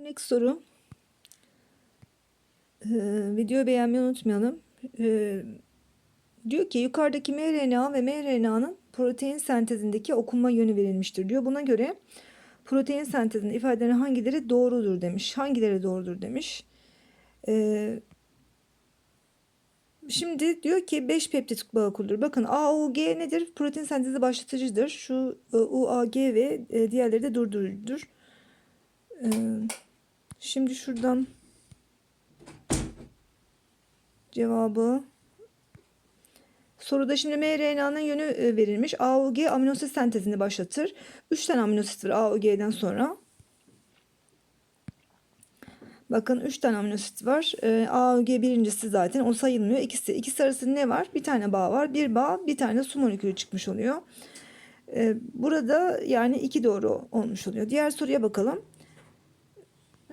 Örnek soru. Ee, videoyu beğenmeyi unutmayalım. Ee, diyor ki yukarıdaki mRNA ve mRNA'nın protein sentezindeki okunma yönü verilmiştir diyor. Buna göre protein sentezinin ifadelerin hangileri doğrudur demiş. Hangileri doğrudur demiş. Ee, şimdi diyor ki 5 peptit bağı kurulur. Bakın AUG nedir? Protein sentezi başlatıcıdır. Şu e, UAG ve e, diğerleri de durdurucudur. Ee, Şimdi şuradan cevabı soruda şimdi mRNA'nın yönü e, verilmiş. AUG aminosit sentezini başlatır. 3 tane aminosit var AUG'den sonra. Bakın 3 tane aminosit var. E, AUG birincisi zaten o sayılmıyor. İkisi, ikisi arasında ne var? Bir tane bağ var. Bir bağ bir tane su molekülü çıkmış oluyor. E, burada yani iki doğru olmuş oluyor. Diğer soruya bakalım.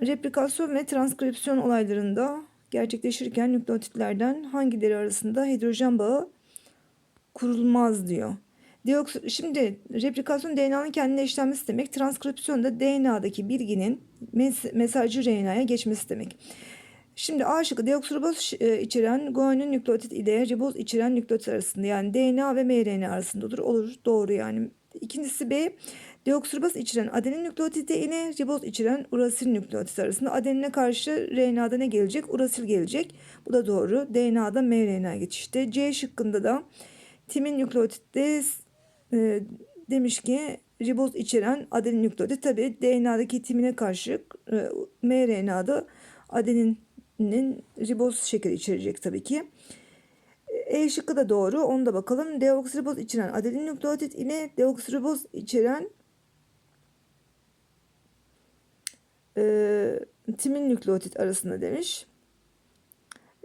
Replikasyon ve transkripsiyon olaylarında gerçekleşirken nükleotitlerden hangileri arasında hidrojen bağı kurulmaz diyor. Deoks Şimdi replikasyon DNA'nın kendine işlenmesi demek. Transkripsiyon da DNA'daki bilginin mes mesajcı RNA'ya geçmesi demek. Şimdi A şıkkı deoksiriboz e, içeren guanin nükleotit ile riboz içeren nükleotit arasında yani DNA ve mRNA arasında olur. Olur doğru yani. İkincisi B deoksiriboz içeren adenin nükleotidi ile riboz içeren urasil nükleotit arasında adenine karşı RNA'da ne gelecek? Urasil gelecek. Bu da doğru. DNA'da mRNA geçişte. C şıkkında da timin nükleotitte e, demiş ki riboz içeren adenin nükleotit tabi DNA'daki timine karşı e, mRNA'da adeninin riboz şekeri içerecek tabii ki. E şıkkı da doğru. Onu da bakalım. Deoksiriboz içeren adenin nükleotit ile deoksiriboz içeren e, timin nükleotit arasında demiş.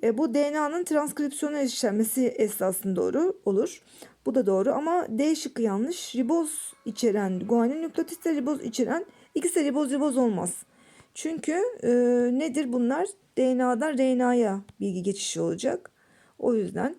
E, bu DNA'nın transkripsiyona işlenmesi esasında doğru olur. Bu da doğru ama D şıkkı yanlış. Riboz içeren guanin nükleotit de riboz içeren ikisi de riboz riboz olmaz. Çünkü e, nedir bunlar? DNA'dan RNA'ya bilgi geçişi olacak. O yüzden